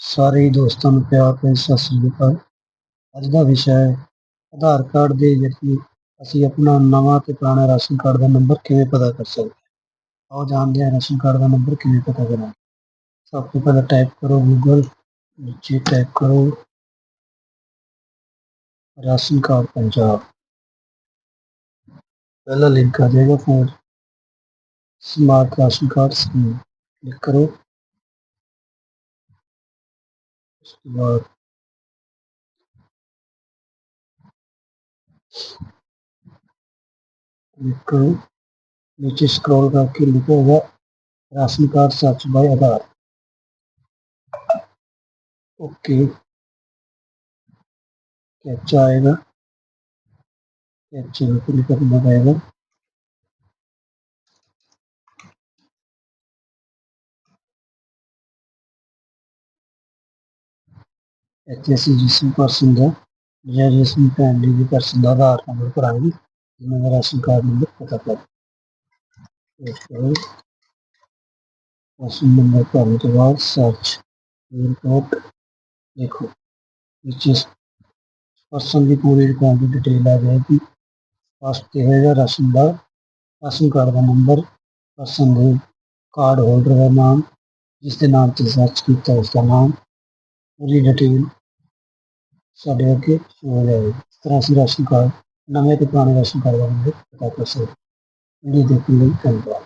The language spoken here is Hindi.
ਸਾਰੇ ਹੀ ਦੋਸਤਾਂ ਨੂੰ ਪਿਆਰ ਭਰੀ ਸਤਿ ਸ੍ਰੀ ਅਕਾਲ ਅੱਜ ਦਾ ਵਿਸ਼ਾ ਹੈ ਆਧਾਰ ਕਾਰਡ ਦੇ ਜ਼ਰੀਏ ਅਸੀਂ ਆਪਣਾ ਨਵਾਂ ਤੇ ਪੁਰਾਣਾ ਰਾਸ਼ਨ ਕਾਰਡ ਦਾ ਨੰਬਰ ਕਿਵੇਂ ਪਤਾ ਕਰ ਸਕਦੇ ਹਾਂ ਆਓ ਜਾਣਦੇ ਹਾਂ ਰਾਸ਼ਨ ਕਾਰਡ ਦਾ ਨੰਬਰ ਕਿਵੇਂ ਪਤਾ ਕਰਾਂ ਸਭ ਤੋਂ ਪਹਿਲਾਂ ਟਾਈਪ ਕਰੋ ਗੂਗਲ ਨੀਚੇ ਟਾਈਪ ਕਰੋ ਰਾਸ਼ਨ ਕਾਰਡ ਪੰਜਾਬ पहला लिंक आ जाएगा फिर smart ration card scheme click करो उसके बाद नीचे स्क्रॉल करके लिखा होगा ration card search by Aadhaar. Okay. Captcha आएगा। कैप्चे में क्लिक करना HSCGC person the reservation family person the Aadhaar number पर आएगी इन्हें राशन कार्ड नंबर पता कर राशन नंबर पाने के बाद सर्च रिपोर्ट देखो। H S. पर्सन की पूरी रिकॉर्ड की डिटेल आ जाएगी फ़र्स्ट रहेगा राशन कार्ड राशन कार्ड का नंबर पर्सन कार्ड होल्डर का नाम, जिसके नाम से सर्च किया उसका नाम, पूरी डिटेल ਸਾਡੇ ਅੱਗੇ ਸ਼ੋ ਹੋ। ਜਾਏਗੀ ਇਸ ਤਰ੍ਹਾਂ ਅਸੀਂ ਰਾਸ਼ਨ ਕਾਰਡ, ਨਵੇਂ ਤੇ ਪੁਰਾਣੇ ਰਾਸ਼ਨ ਕਾਰਡ ਦਾ ਨੰਬਰ ਪਤਾ ਕਰ ਸਕਦੇ ਵੀਡੀਓ ਦੇਖਣ ਲਈ ਧੰਨਵਾਦ।